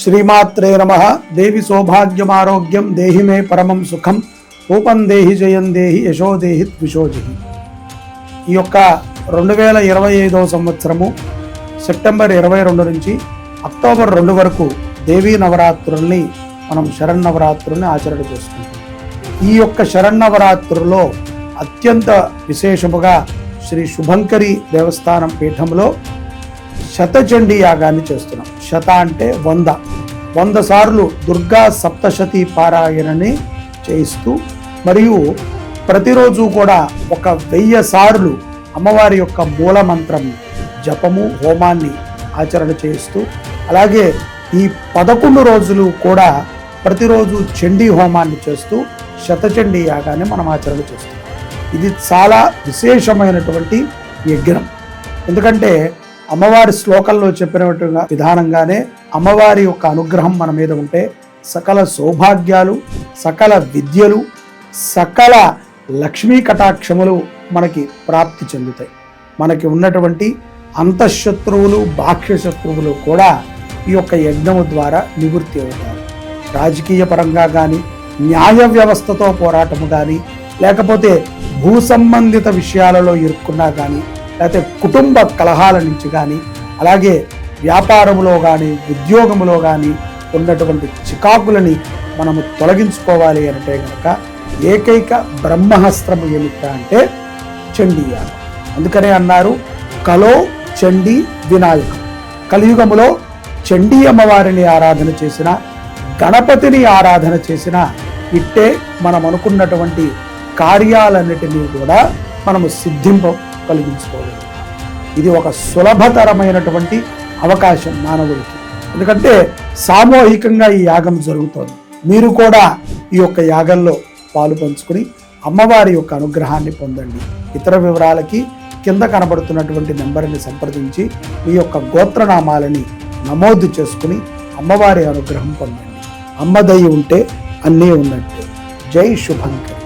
శ్రీమాత్రే నమ. దేవి సౌభాగ్యమారోగ్యం దేహి మే పరమం సుఖం. రూపం దేహి జయం దేహి యశో దేహి ద్విషోజి ఈ యొక్క రెండు వేల ఇరవై ఐదవ సంవత్సరము సెప్టెంబర్ ఇరవై రెండు నుంచి అక్టోబర్ రెండు వరకు దేవీ నవరాత్రుల్ని మనం శరన్నవరాత్రుల్ని ఆచరణ చేసుకుంటాం. ఈ యొక్క శరన్నవరాత్రుల్లో అత్యంత విశేషముగా శ్రీ శుభంకరి దేవస్థానం పీఠంలో శతచండీ యాగాన్ని చేస్తున్నాం. శత అంటే వంద. వంద సార్లు దుర్గా సప్తశతి పారాయణని చేయిస్తూ మరియు ప్రతిరోజు కూడా ఒక వెయ్యి సార్లు అమ్మవారి యొక్క మూల మంత్రం జపము హోమాన్ని ఆచరణ చేస్తూ అలాగే ఈ పదకొండు రోజులు కూడా ప్రతిరోజు చండీ హోమాన్ని చేస్తూ శతచండీ యాగాన్ని మనం ఆచరణ చేస్తాం ఇది చాలా విశేషమైనటువంటి యజ్ఞం. ఎందుకంటే అమ్మవారి శ్లోకంలో చెప్పినట్టుగా విధానంగానే అమ్మవారి యొక్క అనుగ్రహం మన మీద ఉంటే సకల సౌభాగ్యాలు సకల విద్యలు సకల లక్ష్మీ కటాక్షములు మనకి ప్రాప్తి చెందుతాయి. మనకి ఉన్నటువంటి అంతఃశత్రువులు బాహ్య శత్రువులు కూడా ఈ యొక్క యజ్ఞము ద్వారా నివృత్తి అవుతారు. రాజకీయ పరంగా కానీ న్యాయ వ్యవస్థతో పోరాటము కానీ లేకపోతే భూ సంబంధిత విషయాలలో ఇరుక్కున్నా కానీ లేకపోతే కుటుంబ కలహాల నుంచి కానీ అలాగే వ్యాపారములో కానీ ఉద్యోగములో కానీ ఉన్నటువంటి చికాకులని మనము తొలగించుకోవాలి అంటే కనుక ఏకైక బ్రహ్మహస్త్రము ఏమిట అంటే చండీయాగం అందుకనే అన్నారు కలో చండీ వినాయకం. కలియుగములో చండీ అమ్మవారిని ఆరాధన చేసిన గణపతిని ఆరాధన చేసిన ఇట్టే మనం అనుకున్నటువంటి కార్యాలన్నిటినీ కూడా మనము సిద్ధింప కలిగించుకోగలుగుతాం ఇది ఒక సులభతరమైనటువంటి అవకాశం మానవుడికి. ఎందుకంటే సామూహికంగా ఈ యాగం జరుగుతోంది. మీరు కూడా ఈ యొక్క యాగంలో పాలు పంచుకుని అమ్మవారి యొక్క అనుగ్రహాన్ని పొందండి. ఇతర వివరాలకి కింద కనబడుతున్నటువంటి నెంబర్ని సంప్రదించి మీ యొక్క గోత్రనామాలని నమోదు చేసుకుని అమ్మవారి అనుగ్రహం పొందండి. అమ్మదయ్యి ఉంటే అన్నీ ఉన్నట్టు. జై శుభంకర్.